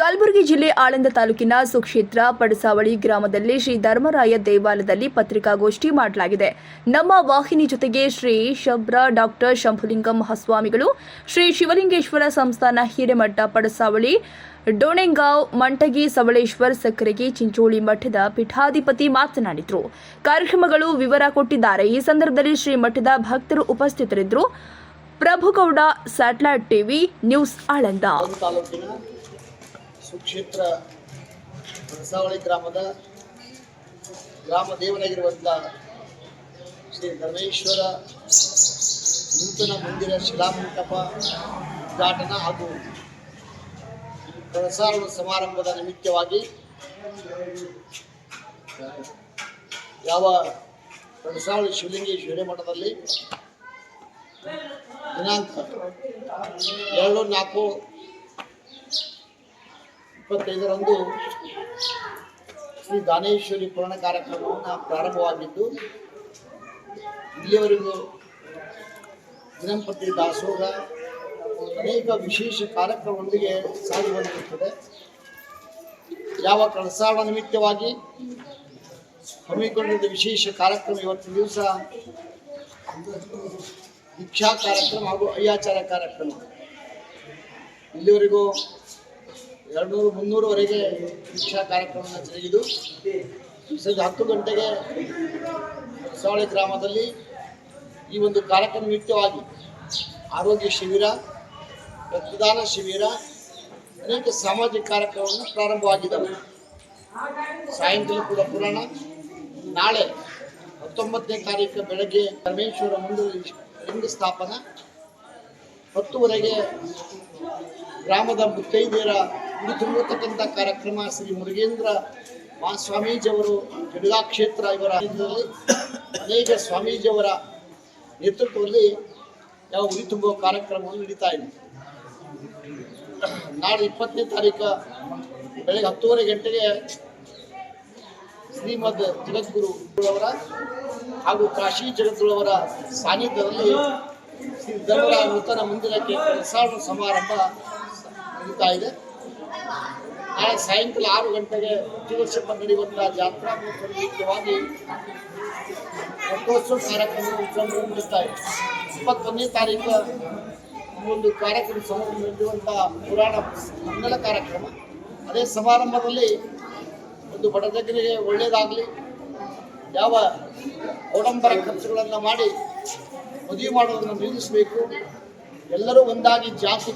ಕಲಬುರಗಿ ಜಿಲ್ಲೆ ಆಳಂದ ತಾಲೂಕಿನ ಸುಕ್ಷೇತ್ರ ಪಡಸಾವಳಿ ಗ್ರಾಮದಲ್ಲಿ ಶ್ರೀ ಧರ್ಮರಾಯ ದೇವಾಲಯದಲ್ಲಿ ಪತ್ರಿಕಾಗೋಷ್ಠಿ ಮಾಡಲಾಗಿದೆ. ನಮ್ಮ ವಾಹಿನಿ ಜೊತೆಗೆ ಶ್ರೀ ಶಬ್ರ ಡಾಕ್ಟರ್ ಶಂಭುಲಿಂಗಂ ಮಹಾಸ್ವಾಮಿಗಳು, ಶ್ರೀ ಶಿವಲಿಂಗೇಶ್ವರ ಸಂಸ್ಥಾನ ಹಿರೇಮಠ ಪಡಸಾವಳಿ, ಡೋಣೆಂಗಾವ್, ಮಂಟಗಿ ಸವಳೇಶ್ವರ್ ಸಕ್ಕರೆಗಿ ಚಿಂಚೋಳಿ ಮಠದ ಪೀಠಾಧಿಪತಿ ಮಾತನಾಡಿದರು. ಕಾರ್ಯಕ್ರಮಗಳು ವಿವರ ಕೊಟ್ಟಿದ್ದಾರೆ. ಈ ಸಂದರ್ಭದಲ್ಲಿ ಶ್ರೀ ಮಠದ ಭಕ್ತರು ಉಪಸ್ಥಿತರಿದ್ದರು. Prabhugouda, satellite TV, news Aland. ಸುಕ್ಷೇತ್ರ ಬಸಾವಳಿ ಗ್ರಾಮದ ಗ್ರಾಮ ದೇವರಾಗಿರುವಂಥ ಶ್ರೀ ಧರ್ಮೇಶ್ವರ ನೂತನ ಮಂದಿರ ಶಿಲಾಮಂಟಪ ಉದ್ಘಾಟನಾ ಹಾಗೂ ಪ್ರಸಾರಣ ಸಮಾರಂಭದ ನಿಮಿತ್ತವಾಗಿ ಯಾವ ಬಡಸಾವಳಿ ಶಿವಲಿಂಗೇಶ್ವರಿ ಮಠದಲ್ಲಿ ದಿನಾಂಕ ಎರಡು ನಾಲ್ಕು ಇಪ್ಪತ್ತೈದರಂದು ಶ್ರೀ ದಾನೇಶ್ವರಿ ಪುರಾಣ ಕಾರ್ಯಕ್ರಮವನ್ನು ಪ್ರಾರಂಭವಾಗಿದ್ದು, ಇಲ್ಲಿಯವರೆಗೂ ದಿನಂಪತಿ ದಾಸೋಹ ಅನೇಕ ವಿಶೇಷ ಕಾರ್ಯಕ್ರಮದೊಂದಿಗೆ ಸಾಗಿ ಬಂದಿರುತ್ತದೆ. ಯಾವ ಕಳಸಾಡ ನಿಮಿತ್ತವಾಗಿ ಹಮ್ಮಿಕೊಂಡಿದ್ದ ವಿಶೇಷ ಕಾರ್ಯಕ್ರಮ ಇವತ್ತಿನ ದಿವಸ ದೀಕ್ಷಾ ಕಾರ್ಯಕ್ರಮ ಹಾಗೂ ಅಯ್ಯಾಚಾರ ಕಾರ್ಯಕ್ರಮ. ಇಲ್ಲಿವರೆಗೂ ಎರಡುನೂರು, ಮುನ್ನೂರವರೆಗೆ ದೀಕ್ಷಾ ಕಾರ್ಯಕ್ರಮವನ್ನು ಜರುಗಿದು ಸಂಜೆ ಹತ್ತು ಗಂಟೆಗೆ ಹೊಸಳೆ ಗ್ರಾಮದಲ್ಲಿ ಈ ಒಂದು ಕಾರ್ಯಕ್ರಮ ನಿಮಿತ್ತವಾಗಿ ಆರೋಗ್ಯ ಶಿಬಿರ, ರಕ್ತದಾನ ಶಿಬಿರ, ಅನೇಕ ಸಾಮಾಜಿಕ ಕಾರ್ಯಕ್ರಮವನ್ನು ಪ್ರಾರಂಭವಾಗಿದ್ದಾವೆ. ಸಾಯಂಕಾಲ ಕೂಡ ಪುರಾಣ. ನಾಳೆ ಹತ್ತೊಂಬತ್ತನೇ ತಾರೀಕು ಬೆಳಗ್ಗೆ ಪರಮೇಶ್ವರ ಮುಂದೆ ಲಿಂಗ ಸ್ಥಾಪನ. ಹತ್ತುವರೆಗೆ ಗ್ರಾಮದ ಮುತ್ತೈದೆಯರ ಗುಡಿ ತುಂಬತಕ್ಕಂಥ ಕಾರ್ಯಕ್ರಮ ಶ್ರೀ ಮುರುಗೇಂದ್ರ ಮಾ ಸ್ವಾಮೀಜಿಯವರು ಜಡಗಾ ಕ್ಷೇತ್ರ ಇವರ ಅನೇಕ ಸ್ವಾಮೀಜಿಯವರ ನೇತೃತ್ವದಲ್ಲಿ ಯಾವ ಉರಿ ತುಂಬುವ ಕಾರ್ಯಕ್ರಮವನ್ನು ನಡೀತಾ ಇದೆ. ನಾಳೆ ಇಪ್ಪತ್ತನೇ ತಾರೀಕು ಬೆಳಗ್ಗೆ ಹತ್ತುವರೆ ಗಂಟೆಗೆ ಶ್ರೀಮದ್ ಜಗದ್ಗುರು ಅವರ ಹಾಗೂ ಕಾಶಿ ಜಗದ್ಗುರುವರ ಸಾನ್ನಿಧ್ಯದಲ್ಲಿ ಧರ್ಮರಾಯ ನೂತನ ಮಂದಿರಕ್ಕೆ ಸಾಲು ಸಮಾರಂಭ ನಡೀತಾ ಇದೆ. ನಾಳೆ ಸಾಯಂಕಾಲ ಆರು ಗಂಟೆಗೆ ಪ್ರತಿ ವರ್ಷ ನಡೆಯುವಂತಹ ಜಾತ್ರಾ ಮುಖ್ಯವಾಗಿ ಘಟೋತ್ಸವ ಕಾರ್ಯಕ್ರಮ ನಡೀತಾ ಇದೆ. ಇಪ್ಪತ್ತೊಂದನೇ ತಾರೀಕು ಒಂದು ಕಾರ್ಯಕ್ರಮ ಸಮಾರಂಭ ನಡೆಯುವಂತಹ ಪುರಾಣ ಮಂಗಳ ಕಾರ್ಯಕ್ರಮ. ಅದೇ ಸಮಾರಂಭದಲ್ಲಿ ಒಂದು ಬಡಜಗರಿಗೆ ಒಳ್ಳೆಯದಾಗಲಿ ಯಾವ ಅವಡಂಬರ ಖರ್ಚುಗಳನ್ನು ಮಾಡಿ ಮದುವೆ ಮಾಡೋದನ್ನು ನಿಲ್ಲಿಸಬೇಕು. ಎಲ್ಲರೂ ಒಂದಾಗಿ ಜಾತಿ